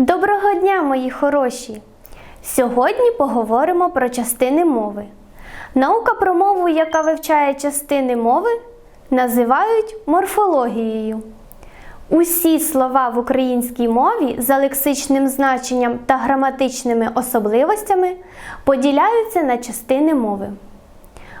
Доброго дня, мої хороші! Сьогодні поговоримо про частини мови. Наука про мову, яка вивчає частини мови, називають морфологією. Усі слова в українській мові за лексичним значенням та граматичними особливостями поділяються на частини мови.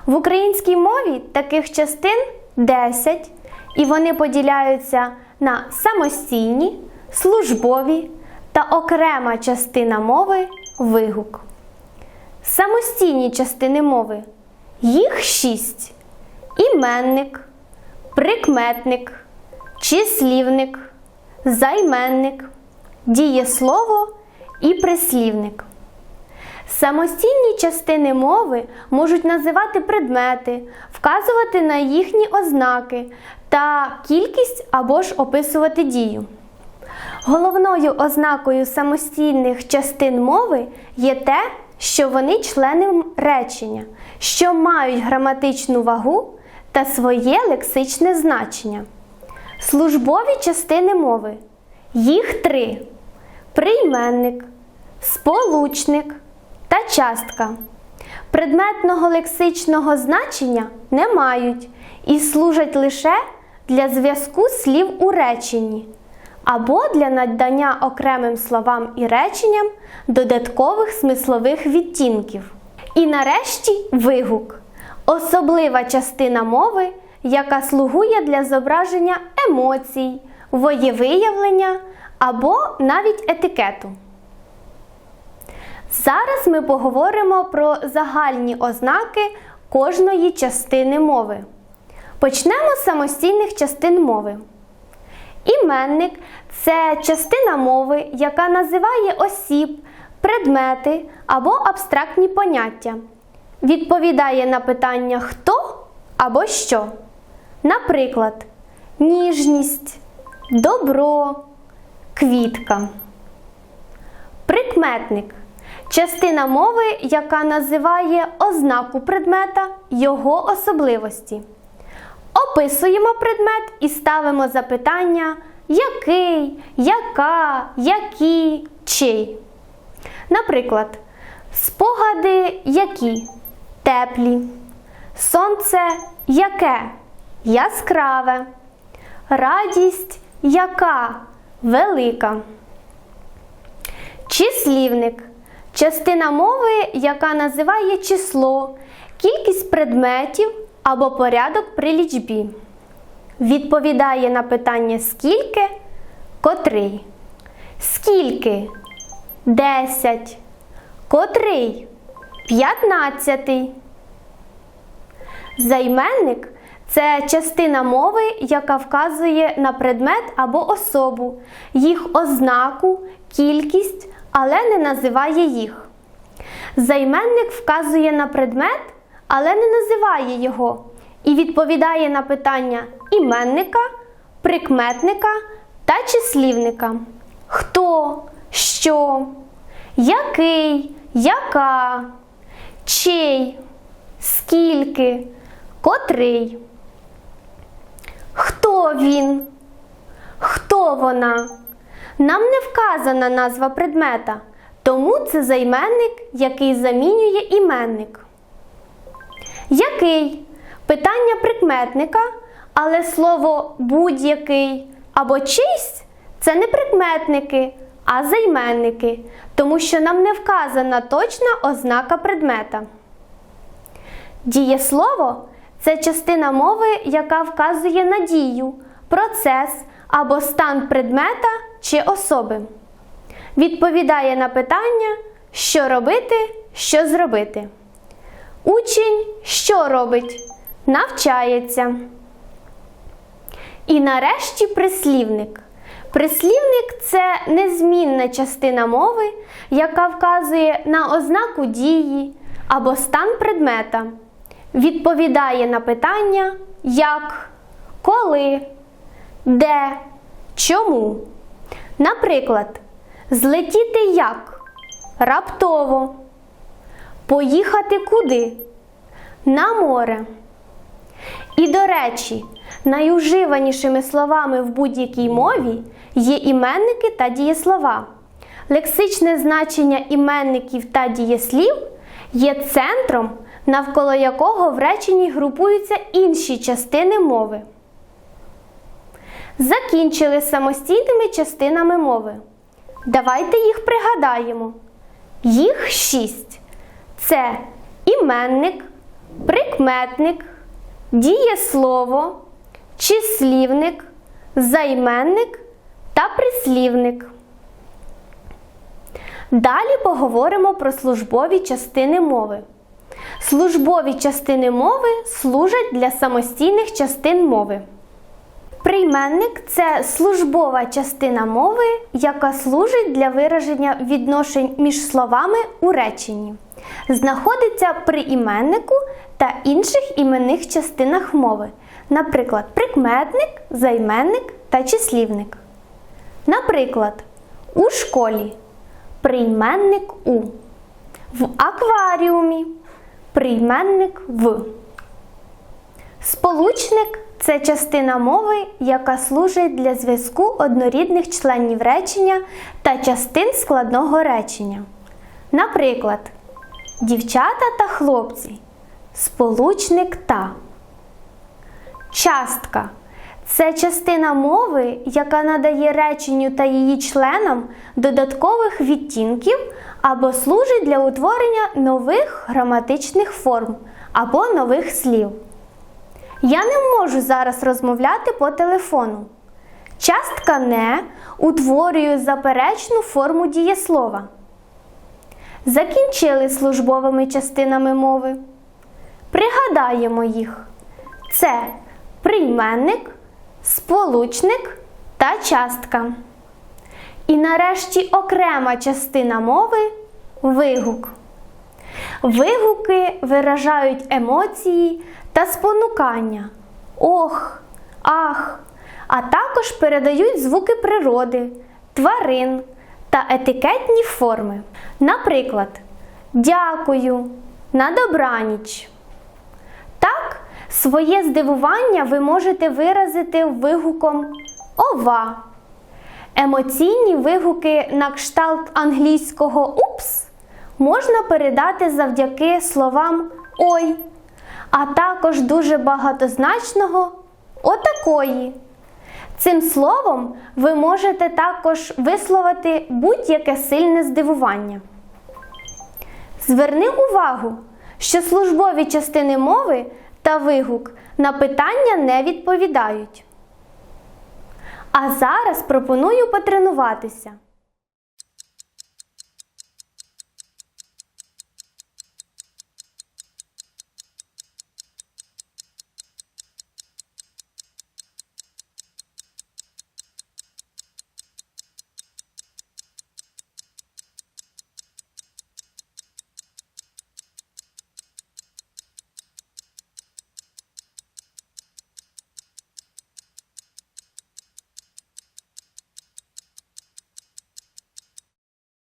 В українській мові таких частин 10, і вони поділяються на самостійні, службові та окрема частина мови вигук. Самостійні частини мови їх шість: іменник, прикметник, числівник, займенник, дієслово і прислівник. Самостійні частини мови можуть називати предмети, вказувати на їхні ознаки та кількість або ж описувати дію. Головною ознакою самостійних частин мови є те, що вони члени речення, що мають граматичну вагу та своє лексичне значення. Службові частини мови. Їх три: прийменник, сполучник та частка. Предметного лексичного значення не мають і служать лише для зв'язку слів у реченні або для надання окремим словам і реченням додаткових смислових відтінків. І нарешті вигук особлива частина мови, яка слугує для зображення емоцій, воєвиявлення або навіть етикету. Зараз ми поговоримо про загальні ознаки кожної частини мови. Почнемо з самостійних частин мови. Іменник це частина мови, яка називає осіб, предмети або абстрактні поняття. Відповідає на питання хто або що. Наприклад, ніжність, добро, квітка. Прикметник частина мови, яка називає ознаку предмета, його особливості. Описуємо предмет і ставимо запитання який, яка, які, чий. Наприклад, спогади які теплі, сонце яке яскраве, радість яка велика. Числівник частина мови, яка називає число, кількість предметів або порядок при лічбі. Відповідає на питання скільки, котрий. Скільки? Десять. Котрий? П'ятнадцятий. Займенник це частина мови, яка вказує на предмет або особу, їх ознаку, кількість, але не називає їх. Займенник вказує на предмет, але не називає його і відповідає на питання іменника, прикметника та числівника. Хто, що, який, яка, чий, скільки, котрий. Хто він? Хто вона? Нам не вказана назва предмета, тому це займенник, який замінює іменник. Який? Питання прикметника, але слово будь-який або чийсь це не прикметники, а займенники, тому що нам не вказана точна ознака предмета. Дієслово це частина мови, яка вказує на дію, процес або стан предмета чи особи. Відповідає на питання, що робити, що зробити. Учень що робить? Навчається. І нарешті прислівник. Прислівник це незмінна частина мови, яка вказує на ознаку дії або стан предмета. Відповідає на питання як, коли, де, чому. Наприклад, злетіти як? Раптово. Поїхати куди? На море. І, до речі, найуживанішими словами в будь-якій мові є іменники та дієслова. Лексичне значення іменників та дієслів є центром, навколо якого в реченні групуються інші частини мови. Закінчили самостійними частинами мови. Давайте їх пригадаємо. Їх шість. Це іменник, прикметник, дієслово, числівник, займенник та прислівник. Далі поговоримо про службові частини мови. Службові частини мови служать для самостійних частин мови. Прийменник це службова частина мови, яка служить для вираження відношень між словами у реченні. Знаходиться при іменнику та інших іменних частинах мови, наприклад, прикметник, займенник та числівник. Наприклад, у школі прийменник у, в акваріумі прийменник в. Сполучник це частина мови, яка служить для зв'язку однорідних членів речення та частин складного речення. Наприклад, дівчата та хлопці. Сполучник та. Частка це частина мови, яка надає реченню та її членам додаткових відтінків або служить для утворення нових граматичних форм або нових слів. Я не можу зараз розмовляти по телефону. Частка не утворює заперечну форму дієслова. Закінчили службовими частинами мови. Пригадаємо їх. Це прийменник, сполучник та частка. І нарешті окрема частина мови вигук. Вигуки виражають емоції та спонукання. Ох, ах, а також передають звуки природи, тварин та етикетні форми. Наприклад, дякую, на добраніч. Своє здивування ви можете виразити вигуком ова. Емоційні вигуки на кшталт англійського упс можна передати завдяки словам ой, а також дуже багатозначного отакої. Цим словом ви можете також висловити будь-яке сильне здивування. Зверни увагу, що службові частини мови та вигук на питання не відповідають. А зараз пропоную потренуватися.